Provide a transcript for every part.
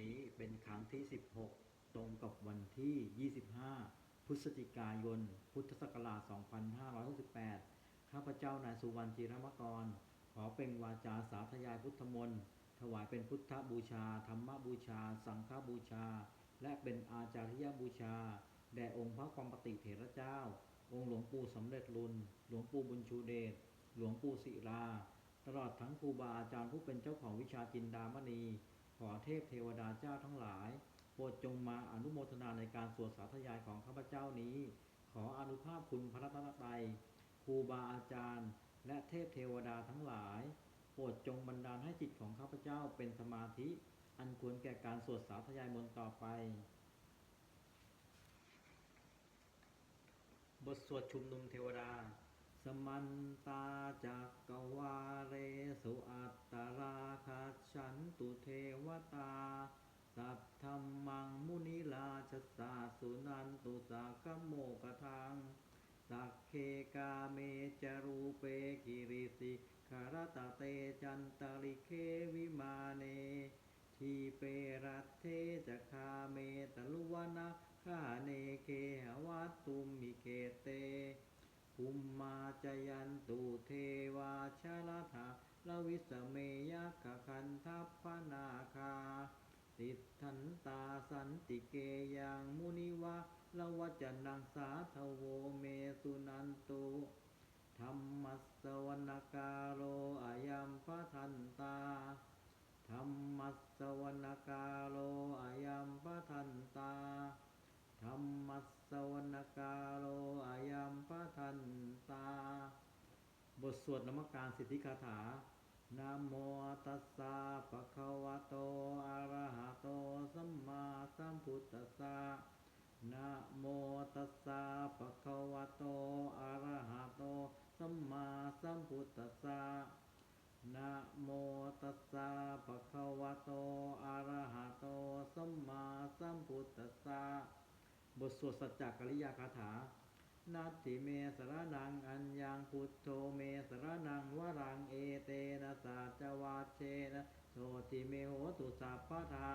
นี้เป็นครั้งที่ 16 ตรงกับวันที่ 25 พฤศจิกายน พุทธศักราช 2568 ข้าพเจ้านายสุวรรณจีรมกร ขอเป็นวาจาสาธยายพุทธมนต์ถวายเป็นพุทธบูชา ธรรมบูชา สังฆบูชา และเป็นอาจาริยบูชา แด่องค์พระความปฏิเถระเจ้า องค์หลวงปู่สำเร็จรุนหลวงปู่บุญชูเดช หลวงปู่ศิลาตลอดทั้งครูบาอาจารย์ผู้เป็นเจ้าของวิชาจินดามณี ขอเทพเทวดาเจ้าทั้งหลาย โปรดจงมาอนุโมทนาในการสวดสาธยายของข้าพเจ้านี้ ขออนุภาพคุณพระรัตนตรัยครูบาอาจารย์ และเทพเทวดาทั้งหลาย โปรดจงบันดาลให้จิตของข้าพเจ้าเป็นสมาธิ อันควรแก่การสวดสาธยายมนต์ต่อไป บทสวดชุมนุมเทวดา มันตาจักกวาเรสุอัตตราคัจฉันตุเทวตา สัทธมมังมุนิลาชสาสุนันตุสักโมกทังสักเคกาเมจรูเปกิริสิคารตะเตจันตริเควิมาเน ทีเปรัตเทจคาเมตลุวนะคาเนเคหวัตุมมิเกเต ภูมมาจยันตุเทวาชลธาลวิสเมยกะคันทัพพนาคา ติทันตาสันติเกยังมุนิวะละวจนังสาทโวเมสุนันตุธรรมัสสวนกาโรอายัมพระทันตาธรรมัสสวนกาโลอายัมปะทันตาธรรมัสสวนกาโลอา ยัมปะทันตา บทสวดนมการสิทธิคาถานะโมตัสสะปะคะวะโต อะระหะโต สัมมาสัมพุทธัสสะนะโมตัสสะปะคะวะโต อะระหะโต สัมมาสัมพุทธัสสะนะโมตัสสะภะคะวะโต อะระหะโต สัมมาสัมพุทธัสสะบทสวดสัจจกริยาคาถา นัตถิเมสรนังอัญญังพุทโธเมสรนังวรังเอเตนะสัจวาเชนะโสติเมโหตุสัพพทา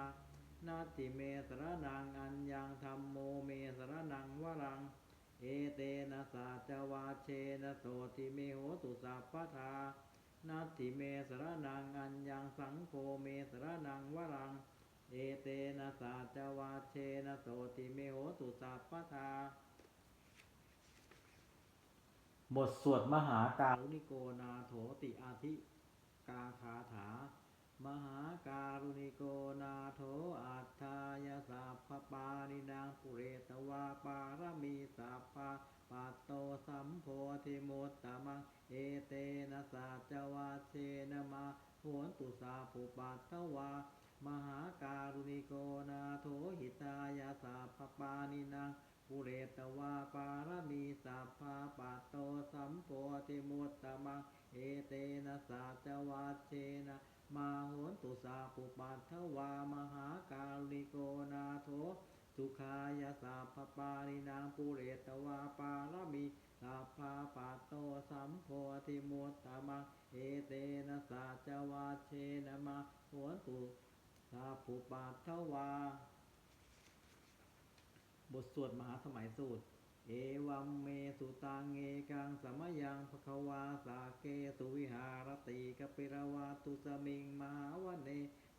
นัตถิเมสรนังอัญญังธรรมโมเมสรนังวรัง เอเตนะสัจวาเชนะโสติเมโหตุสัพพทานัตถิเมสรนังอัญญังสังโฆเมสรนังวรัง เอเตนะสัจวาเชนะโสติเมโหตุสัพพทา บทสวดมหาการุณิโกนาโถติอาทิกาคาถา มหาการุณิโกนาโถอัฏฐายาสัพพปานินางปุเรตวาปารมีสัพพะปัตโตสัมโพธิมุตตะมังเอเตนะสัจวาเชนะมาโหนตุสาภุปัตถวามหาการุณิโกนาโถหิตายาสัพพปานินาง ปุเรตวาปารมีสัพพะปัตโตสัมโพธิมุตตะมังเอเตนะสัจวาเชนะมาโหนตุสาภุปัตถวามหาการุณิโกนาโถสุขายาสัพปานินางปุเรตวาปารมีสัพพะปัตโตสัมโพธิมุตตะมังเอเตนะสัจวาเชนะมาโหนตุสาภูปาทวา บทสวดมหาสมัยสูตร เอวัมเมสุตังเอกังสมยังภควาสาเกสุวิหารติกปิรวาตุสมิงมหาวันเน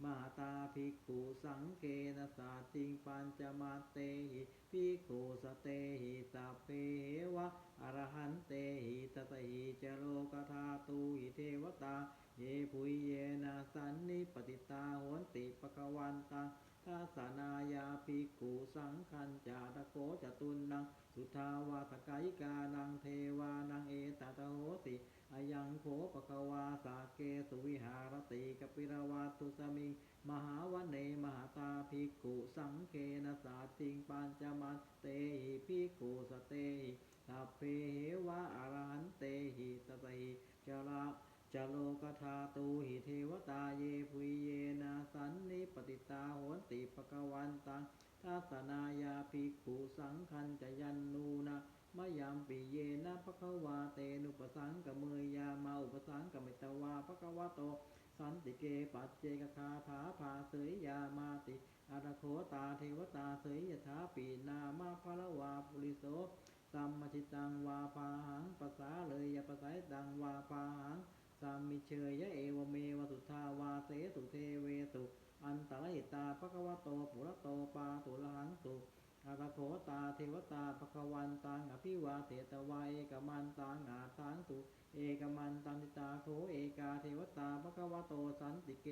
มหาตาภิกขุสังเกนะสาจิงปัญจมาเตหิภิกขุสเตหิสัพเพวะอรหันเตหิตตหิจโลกธาตุหิเทวตา เยภุยเยนะสันนิปติตาโหนติปะกวันตัง ทัสนายาภิกขุสังคัญจาตโกจตุนนัง สุทาวาสกายิกานังเทวานังเอตตะโหติอายังโขปะกวาสาเกสุวิหารติกปิรวาตุสมิง มหาวันเนมหาตาภิกขุสังเคนะสาติงปัญจมันเตหิภิกขุสเตหิสัพเพเหวะอรหันเตหิตตหิจระ จโลกธาตูหิเทวตาเยภุยเยนะสันนิปติตาโหนติปะกวันตังทัสนายาภิกขุสังคัญจยันนูนะมะยามปิเยนะภะคะวาเตนุปสังกเมยยามาอุปสังกเมตวาภะคะวะโต สันติเกปัจเจกคาถาภาเสยยามาติอาตโคตาเทวตาเสยยถาปีนามาภะละวาปุริโสสัมมชิตังวาปาหังภาษาเลยยะภาษาตังวาปาหัง สัมมิเชยยะเอวเมวสุทธาวาเสสุเทเวสุอันตรหิตาภควโตปุระโตปาตุลหังสุอาตโขตาเทวตาภควันตังอภิวาเทตวาเอกมันตังอาทังสุเอกมันตันติตาโขเอกาเทวตาภควโตสันติเก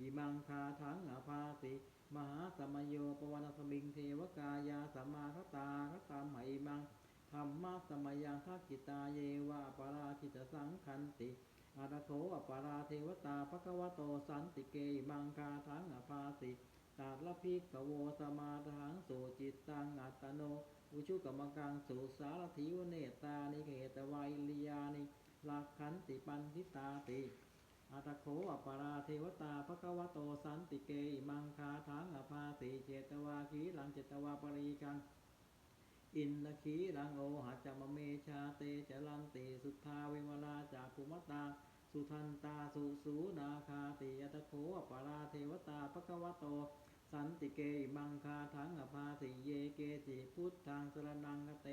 ยิมังคาทังอาภาสิมหาสมโยปวันสมิงเทวกายาสมมาคตาคตามไหมังธรรมะสมยังทักกิตาเยวะปราคิตสังคันติ อาตโขอปาราเทวตาภควโตสันติเกยิมังคาทังอภาสิตาลพิกขโวสมาทังสุจิตตังอัตโน อุชุกรรมกังสุสารถิวเนตานิเขตวายลิยานิลักขันติปันทิตาติอัตโขอปาราเทวตาภควโตสันติเกมังคาทังอภาสีเจตวาคีหลังเจตวาปรีกัง อินนคีรังโอหัจมเมชาเตจรันติสุทธาวิมลาจากภูมตา สุทันตาสุสูนาคาติยตโขอปาราเทวตาภควโต สันติเกอิมังคาทังอภาสิเยเกจิพุทธังสรนังกเต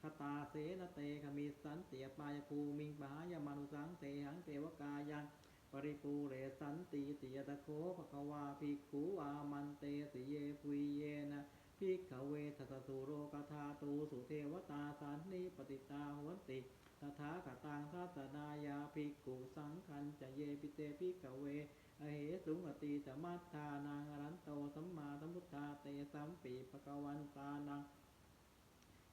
คตาเสนเตขมิสันเตียปายภูมิงปหายมานุสังเตหังเทวกายังปริปูเรสันติติยตโคภควาภิกขุอามันเตสิเยปุยเยนะ ภิกขเวทัสสุโรกธาตูสุเทวตาสันนิปติตาหวนติตถาคตังทัสนายาภิกขุสังคันจะเยปิเตภิกขเวอเหสุงอตีตมัตตานังอรันโตสัมมาสัมพุทธาเตสัมปีปะกวันตานัง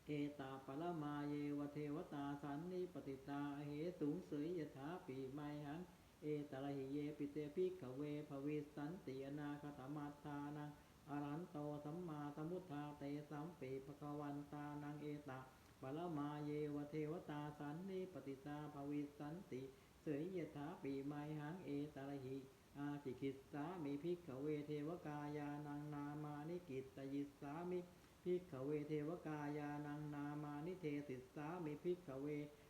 เอตาปละมาเยวเทวตาสันนิปติตาอเหสุงเสยยถาปีไมหังเอตระหิเยปิเตปิกขเวภวิสันติอนาคตมัตตานัง อรันโตสัมมาสัมพุทธาเตสัมปีปะกวันตานังเอตาปะละมาเยวเทวตาสันนิปติตาภวิสันติเสยยถาปีไมหังเอตระหิอาติคิสสามิภิกขเวเทวกายานังนามานิกิตตยิสสามิภิกขเวเทวกายานังนามานิเทสิสามิภิกขเว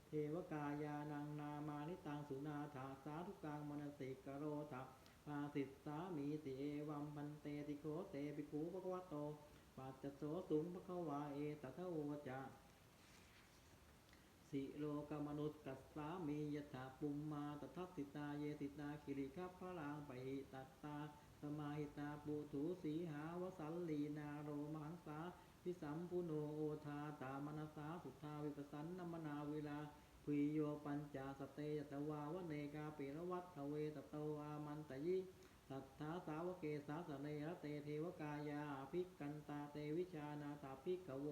เทวกายานังนามานิตังสุนาถาสาธุกังมนสิกโรทะ ปาสิสสามีติเอวัมพันเตติโคเตปิภูปะควะโตปัจจโสสุงภควาเอตทะโวจะสิโลกมนุษย์กัสสามียถาปุมมาตทัสิตาเยสิตาคิริคัพพลางไปหิตัตตาสมาหิตาปุถุสีหาวสัลลีนาโรมังสาพิสัมปุโนโอทาตามนาสาสุทธาวิปสันนมนาเวลา พุยโยปัญจสเตยตวาวเนกาปิรวัตทเวตโตอามันตยิสัทธาสาวเกสาสเนยเตเทวกายาภิกกันตาเตวิชานาตาภิกขโว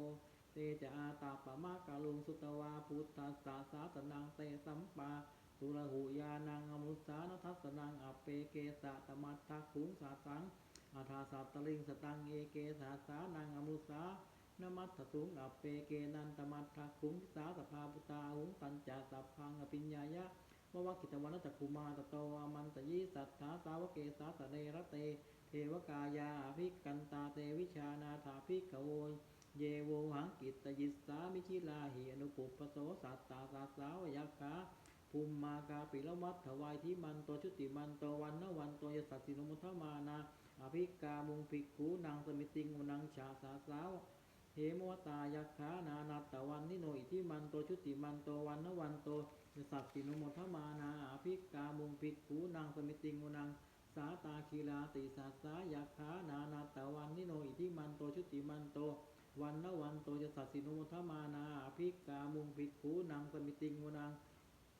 เตจะอาตาปะมากาลุงสุตวาพุทธัสสะสาสนังเตสัมปาสุรหุยานังอมุสานทัสนังอเปเกสะตมัตถคุงสาสังอาทาสัตตลิงสตังเอเกสาสานังอมุสสา นมัตถสุงอเปเกนันตมัตถคุงทิสาสภาปุตาหุงตัญจาสัพพังอภิญญายะววกิตวันจักคุมาตโตอามันตยิสัทธาสาวเกสาสเนรเต เทวกายาภิกันตาเตวิชานาถาภิกโวยเยโวหังกิตยิสามิชิลาหิอนุปุปปโสสัตตาสาสาวยักขาภูมิมากาปิละวัตถวายทิมันโตชุติมันโตวันนวันโตยสัตสินมุทมานาอภิกามุงภิกขูนางสมิติงนังชาสาสาว เหมวตายักขานานัตตวันนิโนอิทิมันโตชุติมันโตวันนวันโตยสัตสินมุทมานาอภิกามุงภิกขูนางสมิติงวนังสาตาคีลาติสัสสายักขานานาตวันนิโนอิทิมันโตชุติมันโตวันนวันโตจะสัตสินุทมานาอภิกามุงภิกขูนางสมิติงวนัง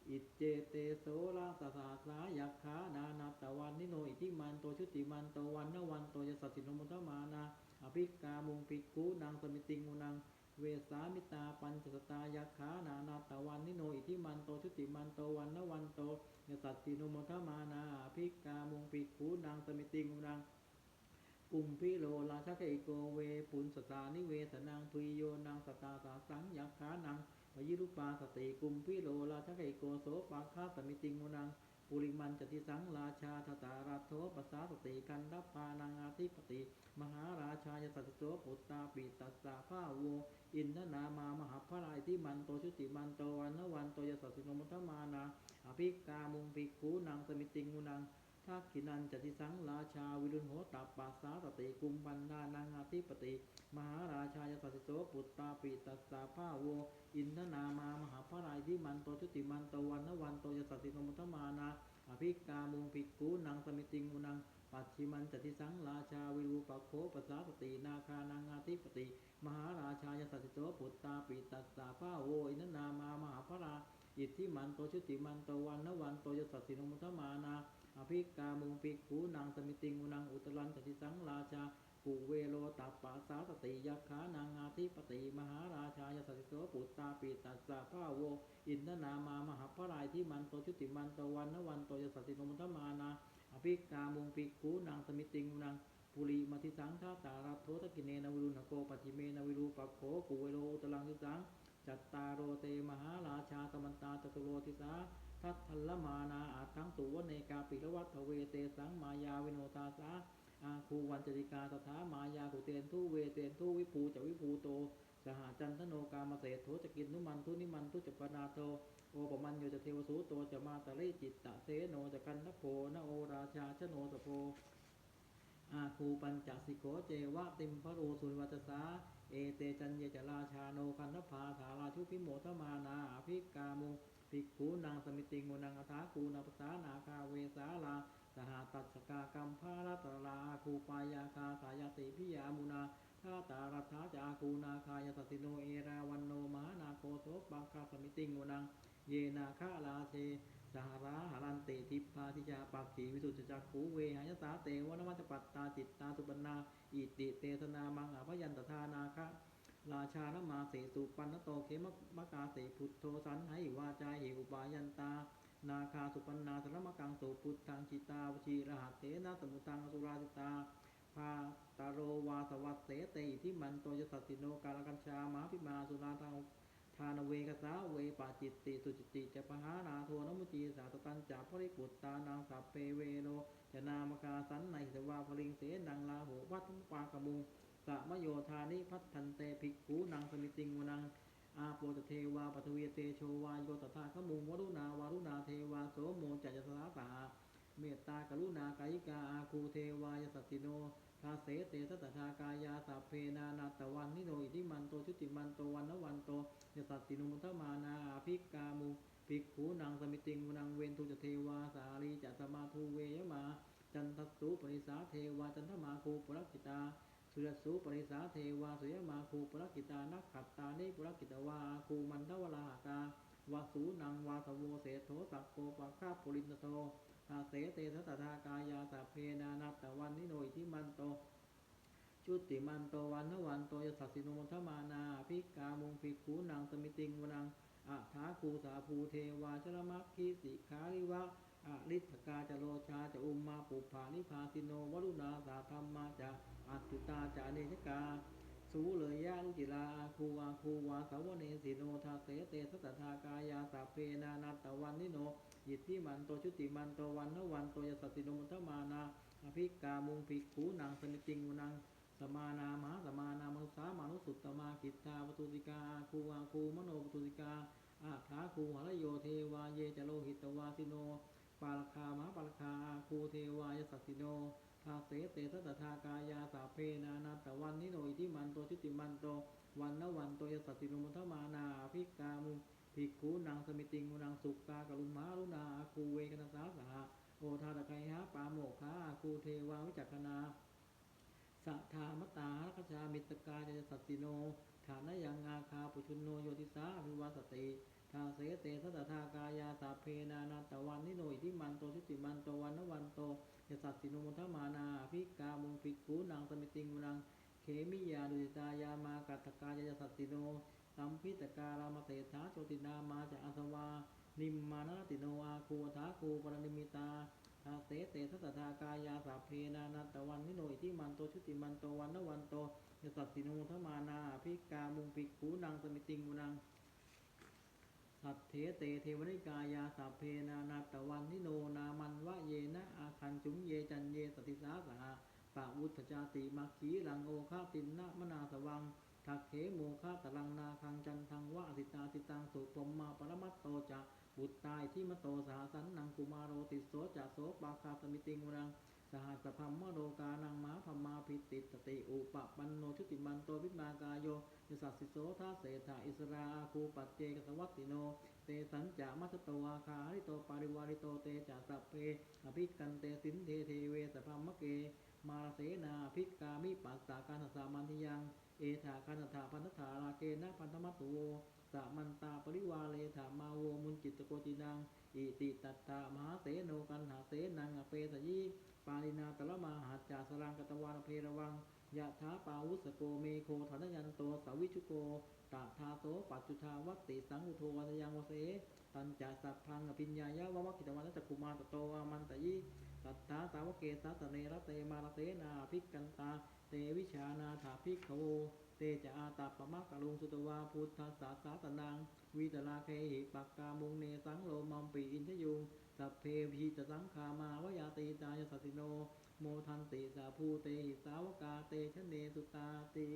อิเจเตโสลาสสาสายักขานานาตวันนิโนอิทิมันโตชุติมันโตวันนวันโตจะสัตสินุมุทมานา อภิกามุงภิกขูนางสมิติงวนังเวสามิตาปัญจสตายักขานานาตวันนิโนอิทิมันโตชุติมันโตวันนวันโตจะสัตสินุมทมานาภิกามุงภิกขูนางสมิติงวนังกุมพิโลราชเกอิโกเวปุนสตานิเวสนังทุยโยนังสตาสาสังยักขานังวยิรุปาสติกุมพิโลราชเกอิโกโสปาคาสมิติงมุนัง ปุริมันจติสังราชาทตาราโทปสาสติกันดัปปานังอาทิปติ มหาราชายสัตโตปุตตาปิตัสสาภาโว อินทนามามหาพระายที่มันโตชุติมันโตวันนวันโตยสัสสิโนมุทมานาอภิกามุงภิกขูนางสมิติงุนัง ทักขินันจติสังราชาวิรุณโหตัปปัสสาสติกุมพันดานางอาธิปติ มหาราชายสัสิโสปุตตาปิตัสสาภาโว อินทนามามหาพระรายที่มันโตชุติมันโตวันนวันโตยสัสสิโนมุทมานาอภิกามุงภิกขุนังสมิติงมุนังปัจฉิมันจติสังราชาวิรูปโคปัสสาสตินาคานางอาธิปติ มหาราชายสัสิโสปุตตาปิตัสสาภาโว อินทนามามหาพระราอิทธิมันโตชุติมันโตวันนวันโตยสัสสิโนมุทมานา อภิกามุงภิกขุนังสมิติงุนังอุตรันจติสังราชาปุเวโลตัปปะสาสติยักขานางอาธิปติมหาราชายสัสสิโสปุตตาปิตัสสะภาโว อินทนามามหาพระรายที่มันโตชุติมันโตวันนวันโตยสัสสิโนมุทมานาอภิกามุงภิกขุนางสมิติงุนังปุริมาทิสังท่าตารับโทตกิเนนวิรุณโกปัจิเมนวิรูปโขกุเวโลอุตลังทิสังจัตตารโรเตมหาราชาสมันตาจตุโรทิสา ทัตทัละมานาอาทังตุวเนกาปิรวัตเวเตสังมายาวิโนตาสาอาคูวันจติกาตถามายาขุเตนทุเวเตนทุวิภูจะวิภูโตสหจันทโนกามเสโทจะกินนุมันทุนิมันทุจปนาโตโอปมันโยจะเทวสูโตจะมาตะเลจิตตะเสโนจะกันนโพนโอราชาชโนสโพอาคูปัญจสิโกเจวะติมพระโรสุริวัตสาเอเตจันเยจราชาโนคันนภาธาราชุพิโมทมานาอภิกามุิกขุนางสมิติงโมนังอัฏฐาคูนาปสานาคาเวสาลาสหตัสสกากรรมภารัตราคูปายาคาสายติพิยามุนาท่าตารัฐาจาคูนาคายสติโนเอราวันโนมหานาโคโสปังคาสมิติงโมนังเยนาคาลาเชสหราหารันติทิพาทิจาปักขีวิสุทธิจักขูเวหายสาเตวนวัจปัตตาจิตตาสุปนาอิติเตสนามังอภยันตทานาคะ ราชานมาเสสุปันนโตเขมมกาเสพุทโธสันให้วาจาหิอุปายันตา นาคาสุปันนาสรมกังสุพุทธังจิตาวชีรหัสเถนะสมุตังอสุราสิตาภาตาโรวาสวัสเสติทิมันโตยสัสสิโนกาลกัญชามาพิมาสุราทางทานเวกสาเวปาจิตติสุจิติจะปหานาโทนมุจีสาตตันจาภริปุตตานางสัพเปเวโนจะนามกาสันในสวาพลิงเสนังลาโหวัตุปากมุง สะมโยธานิพัฒทันเตภิกขุนางสมิติงวนังอาโปตเทวาปทวีเตโชวาโยตถาขมุงวรุณาวารุณาเทวาโสโมจัจสาสาเมตตากรุณากายิกาอาคูเทวายสัสสิโนทาเสเตสัตถากายาสัพเพนานาตวันนิโนอิทิมันโตชุติมันโตวันนวันโตยสัสสิโนมุทมานาอาภิกามุภิกขูนางสมิติงวนังเวนทุจเทวาสาลีจัตมาทูเวยมา จันทสุปริสาเทวาจันทมาคูปรักจิตา สุรสูปริสาเทวาสุยมาคูปรกิตานักขัตตานิปรกิตวาคูมันทวลาหากาวาสูนังวาสโวเสโทสักโกปะคาปุรินโตอาเสเตทัตถากายาสัพเพนานัตตวันนิโนอิทิมันโตชุติมันโตวันนวันโตยสัสสิโนมัทมานาภิกามุงภิกขูนางสมิติงวนังอะถาคูสาภูเทวาชรมัคคีสิขาริวะ อะลิทธกาจโรชาจะอุมมาปุภานิพาสิโนวรุณาสาธรรมาจะอัตตุตาจะเนชกาสูเลยยะลุจิลาอาคูอาคูวาสาวเนสิโนทาเสเตสัตตทากายาสัพเพนานัตตวันนิโนยิทธิมันโตชุติมันโตวันนวันโตยสัสสิโนมัทมานาอภิกามุงภิกขูนางสมิติงวนังสมานามหาสมานามนุสามานุสุตตมากิตตาปตุติกาอาคูอาคูมโนปตุติกาอาถาคูหรโยเทวาเยจโลหิตวาสิโน ปาลคามหาปาลคาอาคูเทวายสัสสิโนทาเสเตทัตถากายาสาเพนานาตวันนิโนอิทิมันโตชุติมันโตวันนวันโตยสัสสิโนมุทมานาภิกามุภิกขุนางสมิติงุนังสุกากรุณมารุณาอาคูเวกนาสาสหะโอทาตะไคหาปาโมกขาอาคูเทวาวิจักขนาสัทธามตาคชามิตกาจสัสสิโนฐานยังอาคาปุชุนโนโยติสาภิวาสติ ทาเสเตทัตถากายาสาเพนานาตวันนิโนอิทิมันโตชุติมันโตวันนวันโตยสัสสิโนมุทมานาภิกามุงภิกขุนางสมิติงมุนังเขมิยาดุจิตายามากัตกายยสัสสิโนสัมพิตการามเตถาโชตินามาจะอาสวานิมมานาติโนอาคูทาคูปรนิมิตาทาเสเตทัตถากายาสัพเพนานาตวันนิโนอิทิมันโตชุติมันโตวันนวันโตยสัสสิโนมุทมานาภิกามุงภิกขุนางสมิติงมุนัง สัทเถเตเทวนิกายาสัพเพนานาตวันนิโนนามันวะเยนะอาคันจุงเยจันเยสติสาสหะปะวุฒจาติมัคคีลังโอคาตินนะมนาสวังทักเขโมคาตลังนาคังจันทังวะอติตาติตังสุปมมาปรมัตโตจะบุตรตายที่มโตสหสันนังกุมารโรติโสจะโสปาคาสมิติงวรัง สหัสพัมมโรกานังมาพัมมาพิติตติอุปปันโนชุติมันโตวิมากายโยยสัสสิโสทาเสถาอิสราอาคูปัจเจกสวัตติโน เตสัญจามัสตวาคาริโตปาริวาริโตเตจาสัพเพอภิกันเตสินเทเทเวสพัมมะเก มาราเสนาภิกามิปัสสาการสามันทิยัง เอธาคันธาพันธาราเกนะพันธมัตตุโวสามันตาปริวาเลธามาโวมุนจิตโกจินังอิติตัตตามหาเสโนกันหาเสนังอเปสยี ปาลินาตละมาหัจจาสรังกตวานเพระวังยะถาปาวุสโกเมโคธนยันโตสาวิชุโกตาทาโสปัจจุทาวัตติสังอุโทวันยังวเสตันจาสัพพังอภิญญายะวะวะกิตวันจักคุมาตโตวามันตยิสัทธาสาวเกสัสเนรเตมารเสนาภิกกันตา เตวิชานาถาภิกขโวเตจะอาตาปมะกะลุงสุตวาพุทธสาสาตนังวีตลาเคหิปักกามุงเนสังโลมัมปีอินทยุง สัพเพพีตสังขามาวายาตีตายสัสติโน โมทันติสาภูเตหิสาวกาเตชเนสุตาติ